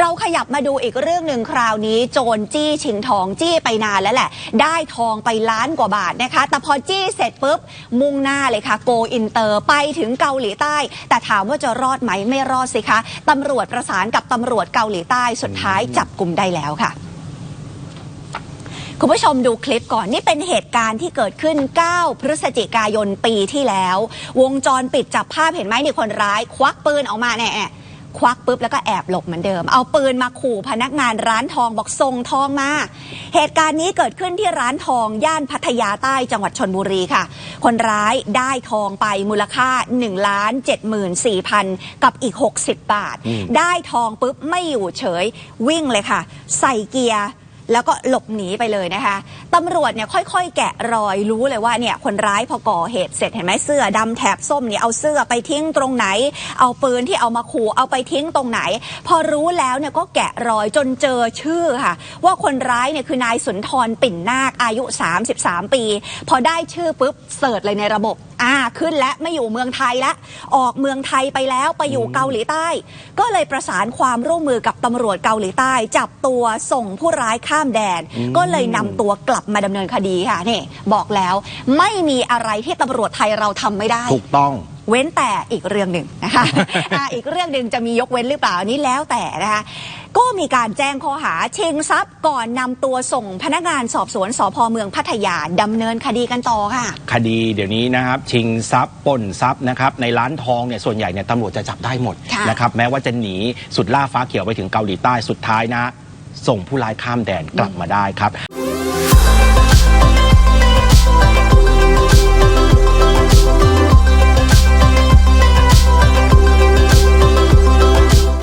เราขยับมาดูอีกเรื่องหนึ่งคราวนี้ โจรจี้ชิงทองจี้ไปนานแล้วแหละ ได้ทองไปล้านกว่าบาทนะคะ แต่พอจี้เสร็จปุ๊บ มุ่งหน้าเลยค่ะ โกอินเตอร์ไปถึงเกาหลีใต้ แต่ถามว่าจะรอดไหมไม่รอดสิคะตำรวจประสานกับตำรวจเกาหลีใต้สุดท้ายจับกลุ่มได้แล้วค่ะคุณผู้ชมดูคลิปก่อนนี่เป็นเหตุการณ์ที่เกิดขึ้น 9 พฤศจิกายนปีที่แล้ว วงจรปิดจับภาพเห็นไหมนี่คนร้าย ควักปืนออกมาเนี่ย ควักปุ๊บแล้วก็แอบหลบเหมือนเดิม เอาปืนมาขู่พนักงานร้านทองบอกส่งทองมา เหตุการณ์นี้เกิดขึ้นที่ร้านทองย่านพัทยาใต้จังหวัดชนบุรีค่ะ คนร้ายได้ทองไปมูลค่า1ล้าน74,000พันกับอีก 60 บาท ได้ทองปุ๊บไม่อยู่เฉย วิ่งเลยค่ะ ใส่เกียร์ แล้วก็หลบหนีไปเลยนะคะตำรวจเนี่ยค่อยๆ แกะรอยรู้เลยว่าเนี่ยคนร้ายพอก่อเหตุเสร็จเห็นไหมเสื้อดำแถบส้มเนี่ยเอาเสื้อไปทิ้งตรงไหน เอาปืนที่เอามาขู่เอาไปทิ้งตรงไหน พอรู้แล้วเนี่ยก็แกะรอยจนเจอชื่อค่ะ ว่าคนร้ายเนี่ยคือนายสุนทรปิ่นนาคอายุ 33 ปี พอได้ชื่อปุ๊บเสิร์ชเลยในระบบอ่าขึ้นและไม่อยู่เมืองไทยละออกเมืองไทยไปแล้วไปอยู่เกาหลีใต้ ก็เลยประสานความร่วมมือกับตำรวจเกาหลีใต้ จับตัวส่งผู้ร้ายข้ามแดน ก็เลยนำตัวกลับมาดำเนินคดีค่ะนี่บอกแล้วไม่มีอะไรที่ตำรวจไทยเราทำไม่ได้ ถูกต้อง เว้นแต่อีกเรื่องหนึ่งนะคะอ่าอีกเรื่องหนึ่งจะมียกเว้นหรือเปล่าอันนี้แล้วแต่นะคะ ก็มีการแจ้งข้อหาชิงทรัพย์ก่อนนำตัวส่งพนักงานสอบสวนสพเมืองพัทยาดำเนินคดีกันต่อค่ะ คดีเดี๋ยวนี้นะครับ ชิงทรัพย์ปล้นทรัพย์นะครับในร้านทองเนี่ยส่วนใหญ่เนี่ยตำรวจจะจับได้หมดค่ะ นะครับแม้ว่าจะหนีสุดล่าฟ้าเขียวไปถึงเกาหลีใต้สุดท้ายนะ ส่งผู้ร้ายข้ามแดนกลับมาได้ครับ